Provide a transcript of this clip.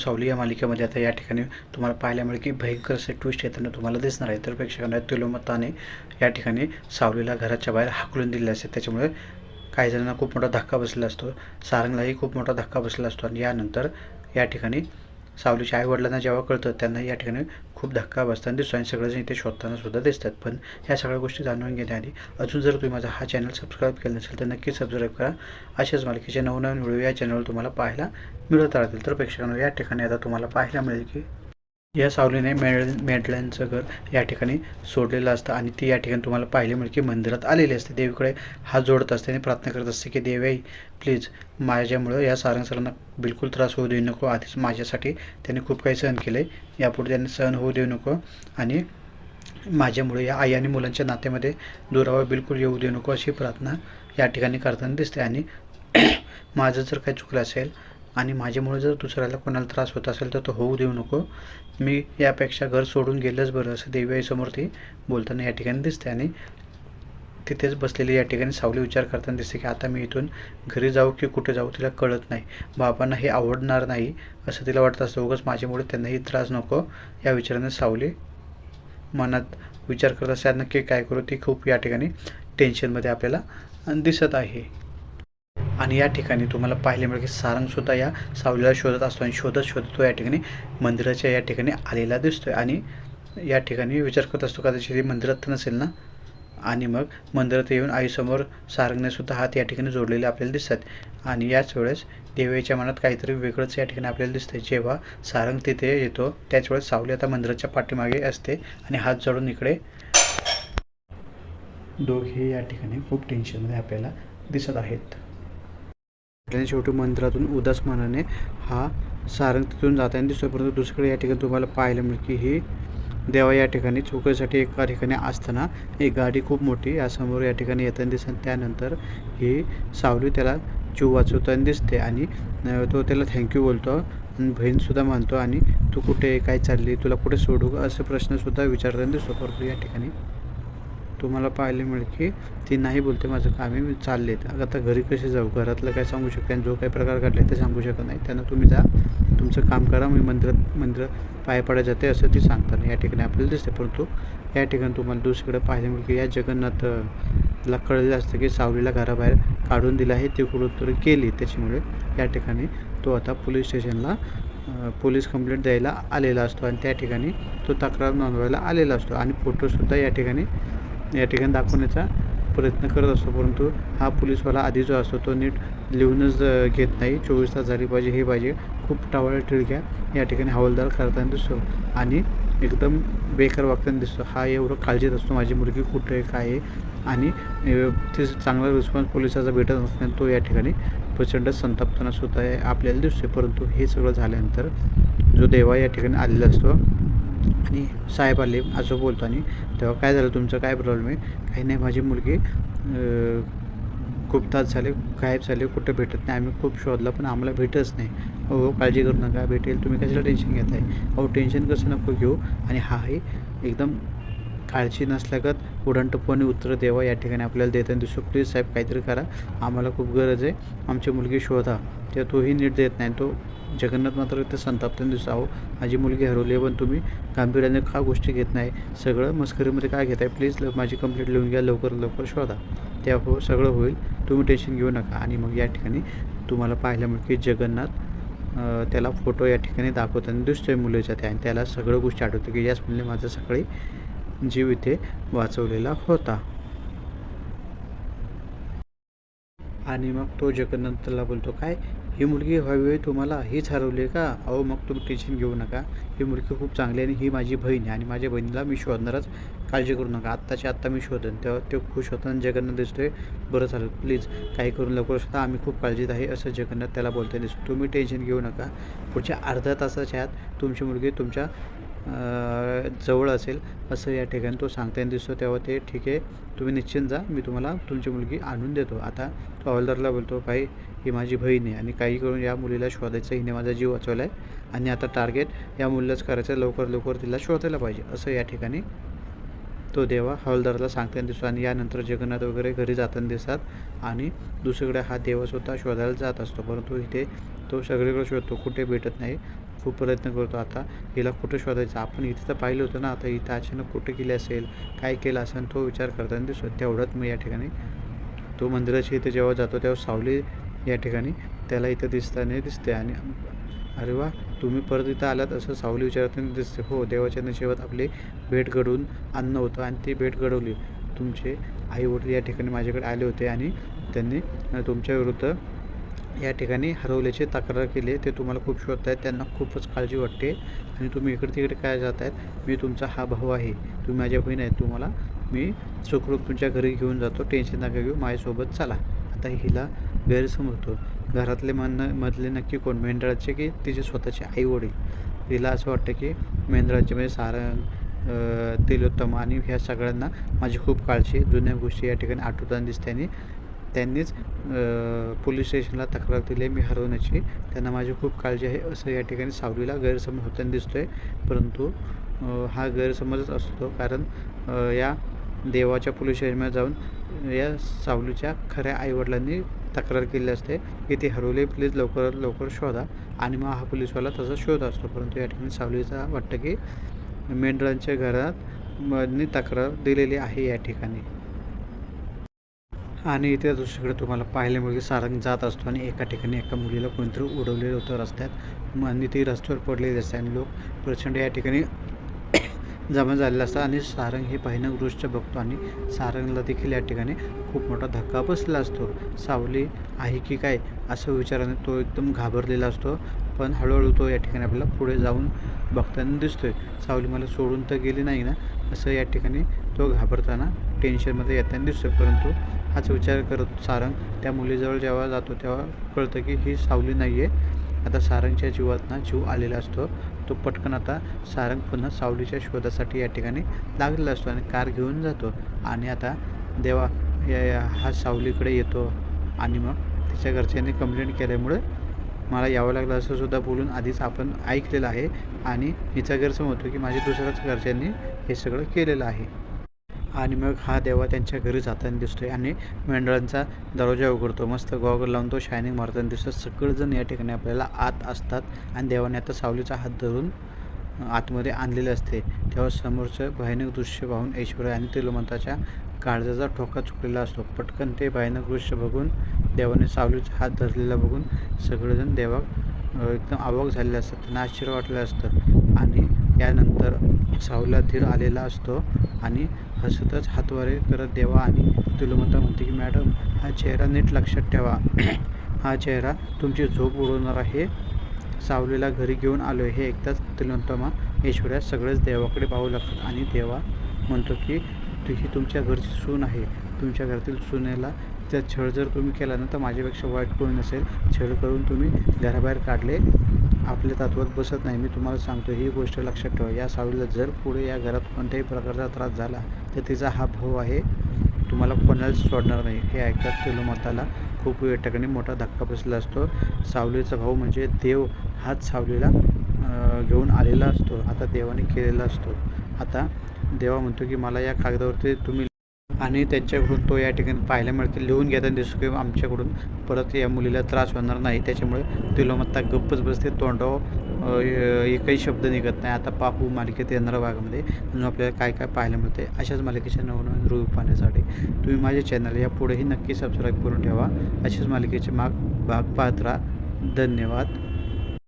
सावली या मालिकेमध्ये आता या ठिकाणी तुम्हाला पाहायला मिळेल की भयंकर असे ट्विस्ट येताना तुम्हाला दिसणार आहे. तर प्रेक्षकांना तुलोमताने या ठिकाणी सावलीला घराच्या बाहेर हाकलून दिले असते. त्याच्यामुळे काही जणांना खूप मोठा धक्का बसला असतो. सारंगलाही खूप मोठा धक्का बसला असतो आणि यानंतर या ठिकाणी सावलीच्या आईवडिलांना जेव्हा कळतं त्यांना या ठिकाणी खूप धक्का बसताना दिसतो आणि सगळेजण इथे शोधताना सुद्धा दिसतात. पण ह्या सगळ्या गोष्टी जाणून घेण्याआधी अजून जर तुम्ही माझा हा चॅनल सबस्क्राईब केला नसेल तर नक्की सबस्क्राईब करा. अशाच मालिकेचे नवनवीन व्हिडिओ या चॅनलवर तुम्हाला पाहायला मिळत राहतील. तर प्रेक्षकांना या ठिकाणी आता तुम्हाला पाहायला मिळेल की या सावलीने मेळ मेंढल्यांचं घर या ठिकाणी सोडलेलं असतं आणि ती या ठिकाणी तुम्हाला पाहिले म्हणजे की मंदिरात आलेली असते. देवीकडे हात जोडत असते आणि प्रार्थना करत असते की देवी प्लीज माझ्यामुळं या सारंग सरांना बिलकुल त्रास होऊ देऊ नको. आधीच माझ्यासाठी त्यांनी खूप काही सहन केलं आहे यापुढे त्यांनी सहन होऊ देऊ नको आणि माझ्यामुळे या आई आणि मुलांच्या नात्यामध्ये दुरावा बिलकुल येऊ देऊ नको अशी प्रार्थना या ठिकाणी करताना दिसते आणि माझं जर काही चुकलं असेल आणि माझ्यामुळे जर दुसऱ्याला कोणाला त्रास होत असेल तर तो होऊ देऊ नको. मी यापेक्षा घर सोडून गेलंच बरं असं देवी आईसमोर ती बोलताना या ठिकाणी दिसते आणि तिथेच बसलेली या ठिकाणी सावली विचार करताना दिसते की आता मी इथून घरी जाऊ की कुठे जाऊ तिला कळत नाही. बाबांना हे आवडणार नाही असं तिला वाटत असतं. उगाच माझ्यामुळे त्यांनाही त्रास नको. या विचाराने सावली मनात विचार करत असते नक्की काय करू? ती खूप या ठिकाणी टेन्शनमध्ये आपल्याला दिसत आहे. आणि या ठिकाणी तुम्हाला पाहिले मिळेल की सारंगसुद्धा या सावलीला शोधत असतो आणि शोधत शोधत तो या ठिकाणी मंदिराच्या या ठिकाणी आलेला दिसतोय. आणि या ठिकाणी विचार करत असतो कदाचित ही मंदिरात तर नसेल ना? आणि मग मंदिरात येऊन आईसमोर सारंगने सुद्धा हात या ठिकाणी जोडलेले आपल्याला दिसतात. आणि याच वेळेस देवीच्या मनात काहीतरी वेगळंच या ठिकाणी आपल्याला दिसतंय. जेव्हा सारंग तिथे येतो त्याच वेळेस सावली आता मंदिराच्या पाठीमागे असते आणि हात जोडून इकडे. दोघे या ठिकाणी खूप टेन्शनमध्ये आपल्याला दिसत आहेत. आणि शेवटी मंदिरातून उदास मनाने हा सारंग तिथून जाताना दिसतो परंतु दुसरीकडे या ठिकाणी तुम्हाला पाहायला मिळेल की ही देवा या ठिकाणी चौकशीसाठी एका ठिकाणी असताना एक गाडी खूप मोठी यासमोर या ठिकाणी येताना दिसत. त्यानंतर ही सावली त्याला जीव वाचवताना दिसते आणि तो त्याला थँक्यू बोलतो आणि बहीणसुद्धा मानतो आणि तू कुठे काय चालली? तुला कुठे सोडू? असं असे प्रश्नसुद्धा विचारताना दिसतो. परंतु या ठिकाणी तुम्हाला पाहायला मिळेल की ती नाही बोलते माझं काम आहे मी चालले आता घरी कसे जाऊ? घरातलं काय सांगू शकते आणि जो काही प्रकार घडला ते सांगू शकत नाही. त्यांना तुम्ही जा तुमचं काम करा मी मंदिरात मंदिर पाय पडा जाते असं ती सांगताना या ठिकाणी आपल्याला दिसते परंतु या ठिकाणी तुम्हाला दुसरीकडे पाहायला मिळेल की या जगन्नाथला कळलेलं असतं की सावलीला घराबाहेर काढून दिलं आहे ती कुठंतरी केली त्याच्यामुळे या ठिकाणी तो आता पोलीस स्टेशनला पोलीस कंप्लेंट द्यायला आलेला असतो आणि त्या ठिकाणी तो तक्रार नोंदवायला आलेला असतो. आणि फोटोसुद्धा या ठिकाणी या ठिकाणी दाखवण्याचा प्रयत्न करत असतो. परंतु हा पोलीसवाला आधी जो असतो तो नीट लिहूनच घेत नाही. चोवीस तास झाली पाहिजे हे पाहिजे. खूप टावळ्या टिळक्या या ठिकाणी हवालदार करताना दिसतो आणि एकदम बेकार वागताना दिसतो. हा एवढं काळजीत असतो माझी मुलगी कुठं आहे काय आहे? आणि ते चांगला रिस्पॉन्स पोलिसाचा भेटत नसताना तो या ठिकाणी प्रचंड संतापताना सुद्धा आपल्याला दिसतो परंतु हे सगळं झाल्यानंतर जो देवा या ठिकाणी आलेला असतो आणि साहेब आले असं बोलतो आणि तेव्हा काय झालं तुमचं काय प्रॉब्लेम आहे? काही नाही माझी मुलगी खूप तास झाले गायब झाले कुठं भेटत नाही. आम्ही खूप शोधला पण आम्हाला भेटच नाही. हो, हो काळजी करू नका भेटेल. तुम्ही कशाला टेन्शन घेत आहे अहो टेन्शन कसं नको घेऊ? आणि हाही एकदम काळजी नसल्यागत उडंटपणे उत्तर द्यावा. या ठिकाणी आपल्याला देताना दिसतो प्लीज साहेब काहीतरी करा. आम्हाला खूप गरज आहे. आमची मुलगी शोधा. त्या तोही नीट देत नाही. तो जगन्नाथ मात्र ते संतापताना दिसतो अहो माझी मुलगी हरवली आहे पण तुम्ही गांभीर्याने का गोष्टी घेत नाही? सगळं मस्करीमध्ये काय घेत आहे प्लीज ल माझी कंप्लेंट लिहून घ्या. लवकर लवकर शोधा. त्या हो सगळं होईल. तुम्ही टेन्शन घेऊ नका. आणि मग या ठिकाणी तुम्हाला पाहायला मिळेल की जगन्नाथ त्याला फोटो या ठिकाणी दाखवताना दिसतोय मुलीच्या त्या. आणि त्याला सगळं गोष्टी आठवतं की याच मुलीने माझं सकाळी जीव इथे वाचवलेला होता. आणि मग तो जगन्नाथला बोलतो काय? ही मुलगी हवी तुम्हाला? हीच हरवली आहे का? अहो मग तुम्ही टेन्शन घेऊ नका. ही मुलगी खूप चांगली आणि ही माझी बहीण आहे आणि माझ्या बहिणीला मी शोधणारच. काळजी करू नका. आत्ताच्या आत्ता मी शोधन. तेव्हा तो खुश होता आणि जगन्नाथ दिसतोय बरं झालं. प्लीज काही करून लवकर सुद्धा आम्ही खूप काळजीत आहे असं जगन्नाथ त्याला बोलताना दिसतो तुम्ही टेन्शन घेऊ नका. पुढच्या अर्ध्या तासाच्या आत तुमची मुलगी तुमच्या जवळ असेल असं या ठिकाणी तो सांगताना दिसतो. तेव्हा ते ठीक आहे तुम्ही निश्चिंत जा मी तुम्हाला तुमची मुलगी आणून देतो. आता तो हवालदारला बोलतो भाई ही माझी बहीण आहे आणि काही करून या मुलीला शोधायचं हिने माझा जीव वाचवला आहे आणि आता टार्गेट या मुलीलाच करायचं आहे लवकर लवकर तिला शोधायला पाहिजे. असं या ठिकाणी तो देवा हवालदाराला सांगताना दिसतो आणि यानंतर जगन्नाथ वगैरे घरी जाताना दिसतात आणि दुसरीकडे हा देवासुद्धा शोधायला जात असतो. परंतु इथे तो सगळीकडे शोधतो कुठे भेटत नाही. खूप प्रयत्न करतो. आता हिला कुठं शोधायचं? आपण इथे तर पाहिलं होतं ना आता इथं अचानक कुठं गेले असेल काय केलं असेल तो विचार करताना दिसतो. तेवढ्यात मी या ठिकाणी तो मंदिराच्या इथे जेव्हा जातो तेव्हा सावली या ठिकाणी त्याला इथं दिसताना दिसते. आणि अरे वा तुम्ही परत इथं आलात असं सावली विचारताना दिसते. हो देवाच्या नशिबात आपले भेट घडवून आणणं होतं आणि ती भेट घडवली. तुमचे आई वडील या ठिकाणी माझ्याकडे आले होते आणि त्यांनी तुमच्याविरुद्ध तुमच्या विरुद्ध या ठिकाणी हरवल्याची तक्रार केली आहे. ते तुम्हाला खूप शोधत आहेत. त्यांना खूपच काळजी वाटते. आणि तुम्ही इकडे तिकडे काय जात आहेत मी तुमचा हा भाऊ आहे. तुम्ही माझ्या बहीण आहे तुम्हाला मी सुखरूप तुमच्या घरी घेऊन जातो. टेन्शन नका घेऊ. माझ्यासोबत चला. आता हिला गैरसमजतो घरातले मन मधले नक्की कोण? मेंढराचे की तिचे स्वतःचे आई वडील तिला असं वाटतं की मेंढराचे म्हणजे सारंग अ, तिलोत्तम आणि ह्या सगळ्यांना माझी खूप काळजी जुन्या गोष्टी या ठिकाणी आठवताना दिसते आणि त्यांनीच पोलीस स्टेशनला तक्रार दिली आहे मी हरवण्याची. त्यांना माझी खूप काळजी आहे असं या ठिकाणी सावलीला गैरसमज होताना दिसतो आहे परंतु हा गैरसमजच असतो कारण या देवाच्या पोलीस स्टेशनमध्ये जाऊन या सावलीच्या खऱ्या आईवडिलांनी तक्रार केली असते की ती हरवली प्लीज लवकरात लवकर शोधा. आणि मग हा पोलीसवाला तसा शोध असतो. परंतु या ठिकाणी सावलीचा वाटतं की मेंढरांच्या घरात तक्रार दिलेली आहे या ठिकाणी. आणि इथे दुसरीकडे तुम्हाला पाहायला मिळेल की सारंग जात असतो आणि एका ठिकाणी एका मुलीला कोणतरी उडवलेलं होतं रस्त्यात. मग आणि ती रस्त्यावर पडलेली असते आणि लोक प्रचंड या ठिकाणी जमा झालेला असतात आणि सारंग हे भयानक दृश्य बघतो आणि सारंगला देखील या ठिकाणी खूप मोठा धक्का बसला असतो. सावली आहे की काय? असं विचाराने तो एकदम घाबरलेला असतो. पण हळूहळू तो या ठिकाणी आपल्याला पुढे जाऊन बघताना दिसतोय. सावली मला सोडून तर गेली नाही ना? असं या ठिकाणी तो घाबरताना टेन्शनमध्ये येताना दिसतोय. परंतु हाच विचार करत सारंग त्या मुलीजवळ जेव्हा जातो तेव्हा कळतं की ही सावली नाही आहे आता सारंगच्या जीवात ना जीव आलेला असतो. तो पटकन आता सारंग पुन्हा सावलीच्या शोधासाठी या ठिकाणी लागलेला असतो आणि कार घेऊन जातो. आणि आता देवा या- हा सावलीकडे येतो. आणि मग तिच्या घरच्यांनी कंप्लेंट केल्यामुळे मला यावं लागलं असं सुद्धा बोलून आधीच आपण ऐकलेलं आहे. आणि हिचा गैरसमज होतो की माझ्या दुसऱ्याच घरच्यांनी हे सगळं केलेलं आहे. आणि मग हा देवा त्यांच्या घरी जाताना दिसतोय आणि मेंढळांचा दरवाजा उघडतो. मस्त गॉगल लावून तो शायनिंग मारताना दिसतो सगळेजण या ठिकाणी आपल्याला आत असतात आणि देवाने आता सावलीचा हात धरून आतमध्ये आणलेले असते. तेव्हा समोरचं भयानक दृश्य पाहून ऐश्वर्या आणि तिलोमंताच्या काळजाचा ठोका चुकलेला असतो. पटकन ते भयानक दृश्य बघून देवाने सावलीचा हात धरलेला बघून सगळेजण देवा एकदम अवाक झालेले असतात त्यांना आश्चर्य वाटलं असतं. आणि यानंतर सावलीला धीर आलेला असतो आणि हसतच हातवारे करत देवा आणि तुलमता म्हणते की मॅडम हा चेहरा नीट लक्षात ठेवा. हा चेहरा तुमची झोप उडवणार आहे. सावलीला घरी घेऊन आलो हे एकदाच तिलोत्तमा ऐश्वर्या सगळेच देवाकडे पाहू लागतात आणि देवा म्हणतो की तू ही तुमच्या घरची सून आहे. तुमच्या घरातील सुनेला त्या छळ जर तुम्ही केला ना तर माझ्यापेक्षा वाईट कोणी नसेल? छळ करून तुम्ही घराबाहेर काढले आपल्या तत्वात बसत नाही. मी तुम्हाला सांगतो ही गोष्ट लक्षात ठेवा. या सावलीला जर पुढे या घरात कोणत्याही प्रकारचा त्रास झाला तर तिचा हा भाऊ आहे तुम्हाला कोणालाच सोडणार नाही. हे ऐकतात तिलोमताला खूप या ठिकाणी मोठा धक्का बसला असतो. सावलीचा भाऊ म्हणजे देव हाच सावलीला घेऊन आलेला असतो. आता देवाने केलेला असतो. आता देवा म्हणतो की मला या कागदावरती तुम्ही आणि त्यांच्याकडून तो या ठिकाणी पाहायला मिळते. लिहून घेताना दिसतो की आमच्याकडून परत या मुलीला त्रास होणार नाही. त्याच्यामुळे तिलोमत्ता गप्पच बसते. तोंडावर एकही शब्द निघत नाही. आता पाहू मालिकेत येणाऱ्या भागामध्ये अजून आपल्याला काय काय पाहायला मिळते अशाच मालिकेच्या नवनवीन रूप पाहण्यासाठी तुम्ही माझ्या चॅनल या पुढेही नक्की सबस्क्राईब करून ठेवा. अशाच मालिकेचे माग भाग पाहत राहा. धन्यवाद.